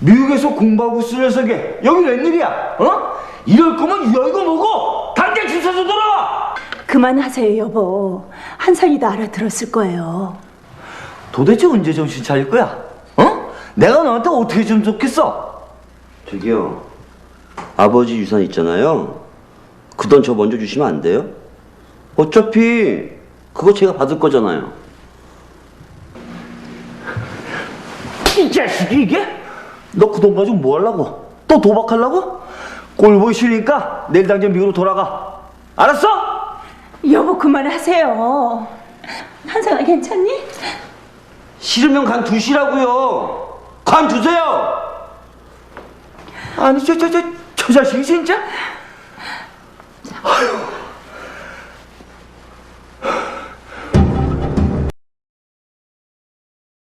미국에서 공부하고 쓰 녀석이 여기 웬일이야? 어? 이럴 거면 여의고 뭐고 당장 주소서 돌아와! 그만하세요, 여보. 한상이도 알아들었을 거예요. 도대체 언제 정신 차릴 거야? 어? 내가 너한테 어떻게 좀 좋겠어? 저기요. 아버지 유산 있잖아요. 그 돈 저 먼저 주시면 안 돼요? 어차피 그거 제가 받을 거잖아요. 이 자식이 이게? 너 그 돈 가지고 뭐 하려고? 또 도박하려고? 꼴 보기 싫으니까 내일 당장 미국으로 돌아가. 알았어? 여보, 그만하세요. 한상아, 괜찮니? 싫으면 간 두시라고요. 간 두세요. 아니 저 저 저 저 자식이 진짜?